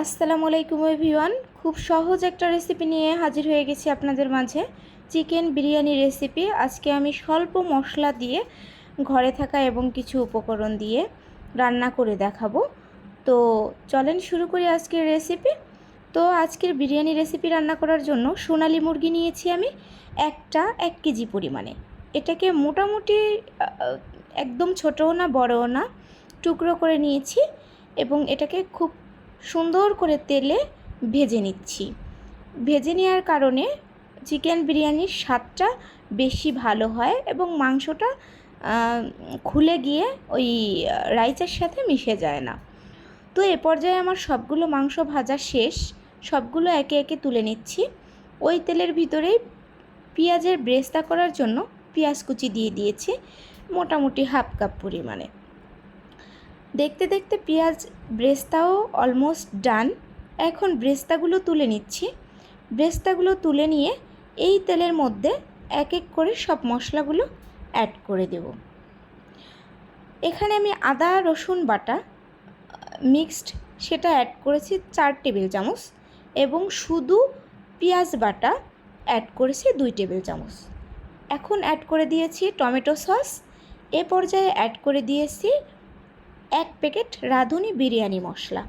আসসালামু আলাইকুম এভিওয়ান খুব সহজ একটা রেসিপি নিয়ে হাজির হয়ে গেছি আপনাদের মাঝে। চিকেন বিরিয়ানি রেসিপি আজকে আমি স্বল্প মশলা দিয়ে ঘরে থাকা এবং কিছু উপকরণ দিয়ে রান্না করে দেখাবো। তো চলেন শুরু করি আজকের রেসিপি তো আজকের বিরিয়ানি রেসিপি রান্না করার জন্য সোনালি মুরগি নিয়েছি আমি একটা এক কেজি পরিমাণে। এটাকে মোটামুটি একদম ছোটও না, বড়ও না, টুকরো করে নিয়েছি এবং এটাকে খুব সুন্দর করে তেলে ভেজে নিচ্ছি। ভেজে নেওয়ার কারণে চিকেন বিরিয়ানির স্বাদটা বেশি ভালো হয় এবং মাংসটা খুলে গিয়ে ওই রাইসের সাথে মিশে যায় না। তো এ পর্যায়ে আমার সবগুলো মাংস ভাজা শেষ। সবগুলো একে একে তুলে নিচ্ছি। ওই তেলের ভিতরেই পেঁয়াজের ব্রেস্তা করার জন্য পেঁয়াজ কুচি দিয়ে দিয়েছি। মোটামুটি হাফ কাপ পরিমাণে। দেখতে দেখতে পেঁয়াজ ব্রেস্তাও অলমোস্ট ডান এখন ব্রেস্তাগুলো তুলে নিচ্ছি। ব্রেস্তাগুলো তুলে নিয়ে এই তেলের মধ্যে এক এক করে সব মশলাগুলো অ্যাড করে দেব। এখানে আমি আদা, রসুন বাটা মিক্সড সেটা অ্যাড করেছি চার টেবিল চামচ এবং শুধু পেঁয়াজ বাটা অ্যাড করেছি দুই টেবিল চামচ। এখন অ্যাড করে দিয়েছি টমেটো সস। এ পর্যায়ে অ্যাড করে দিয়েছি এক প্যাকেট রাঁধুনি বিরিয়ানি মশলা।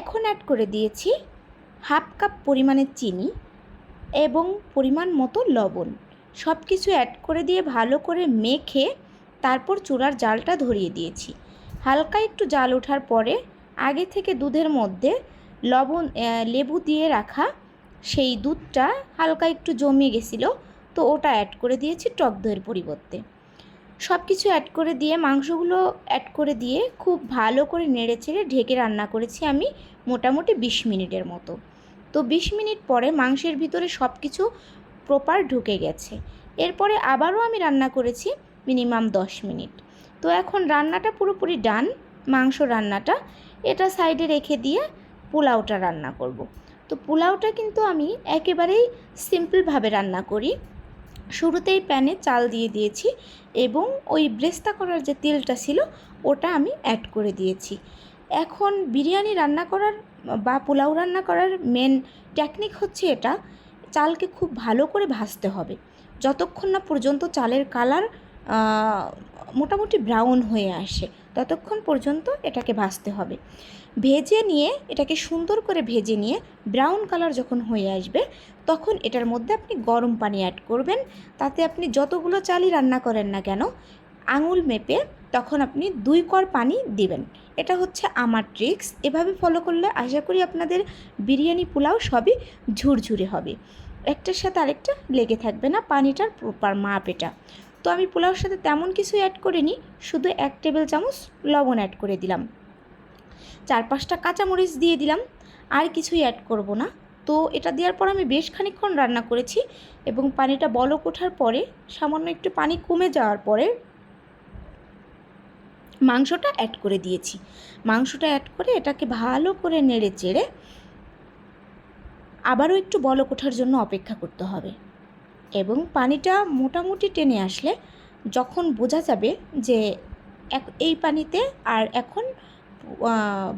এখন অ্যাড করে দিয়েছি হাফ কাপ পরিমাণের চিনি এবং পরিমাণ মতো লবণ। সব কিছু অ্যাড করে দিয়ে ভালো করে মেখে তারপর চুলার জালটা ধরিয়ে দিয়েছি। হালকা একটু জাল ওঠার পরে আগে থেকে দুধের মধ্যে লবণ লেবু দিয়ে রাখা সেই দুধটা হালকা একটু জমে গেছিল, তো ওটা অ্যাড করে দিয়েছি টক দইয়ের পরিবর্তে। সব কিছু অ্যাড করে দিয়ে, মাংসগুলো অ্যাড করে দিয়ে খুব ভালো করে নেড়ে চেড়ে ঢেকে রান্না করেছি আমি মোটামুটি বিশ মিনিটের মতো। তো বিশ মিনিট পরে মাংসের ভিতরে সব কিছু প্রপার ঢুকে গেছে। এরপরে আবারও আমি রান্না করেছি মিনিমাম দশ মিনিট। তো এখন রান্নাটা পুরোপুরি ডান মাংস রান্নাটা। এটা সাইডে রেখে দিয়ে পোলাওটা রান্না করব। তো পোলাওটা কিন্তু আমি একেবারেই সিম্পলভাবে রান্না করি। শুরুতেই প্যানে চাল দিয়ে দিয়েছি এবং ওই ব্রেস্তা করার যে তেলটা ছিল, ওটা আমি অ্যাড করে দিয়েছি। এখন বিরিয়ানি রান্না করার বা পোলাও রান্না করার মেন টেকনিক হচ্ছে এটা, চালকে খুব ভালো করে ভাজতে হবে। যতক্ষণ না পর্যন্ত চালের কালার মোটামুটি ব্রাউন হয়ে আসে। ততক্ষণ পর্যন্ত এটাকে ভাজতে হবে। ভেজে নিয়ে, এটাকে সুন্দর করে ভেজে নিয়ে ব্রাউন কালার যখন হয়ে আসবে, তখন এটার মধ্যে আপনি গরম পানি অ্যাড করবেন। তাতে আপনি যতগুলো চালই রান্না করেন না কেন, আঙুল মেপে তখন আপনি দুই কর পানি দিবেন। এটা হচ্ছে আমার ট্রিক্স এভাবে ফলো করলে আশা করি আপনাদের বিরিয়ানি পোলাও সবই ঝুরঝুরে হবে। একটার সাথে আরেকটা লেগে থাকবে না, পানিটার প্রপার মাপ এটা। তো আমি পোলাওর সাথে তেমন কিছু অ্যাড করিনি, শুধু এক টেবিল চামচ লবণ অ্যাড করে দিলাম। চার পাঁচটা কাঁচামরিচ দিয়ে দিলাম, আর কিছুই অ্যাড করব না। তো এটা দেওয়ার পর আমি বেশ খানিকক্ষণ রান্না করেছি এবং পানিটা বলক ওঠার পরে, সামান্য একটু পানি কমে যাওয়ার পরে মাংসটা অ্যাড করে দিয়েছি। মাংসটা অ্যাড করে এটাকে ভালো করে নেড়ে চেড়ে আবারও একটু বলক ওঠার জন্য অপেক্ষা করতে হবে। এবং পানিটা মোটামুটি টেনে আসলে যখন বোঝা যাবে যে এক- এই পানিতে আর এখন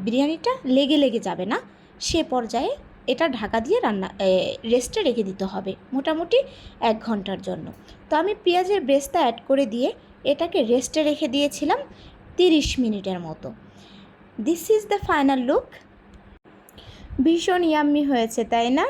বিরিয়ানিটা লেগে লেগে যাবে না, সে পর্যায়ে এটা ঢাকা দিয়ে রান্না রেস্টে রেখে দিতে হবে মোটামুটি এক ঘণ্টার জন্য। তো আমি পেঁয়াজের ব্রেস্তা অ্যাড করে দিয়ে এটাকে রেস্টে রেখে দিয়েছিলাম তিরিশ মিনিটের মতো। This is the final look ভীষণ ইয়াম্মি হয়েছে, তাই না?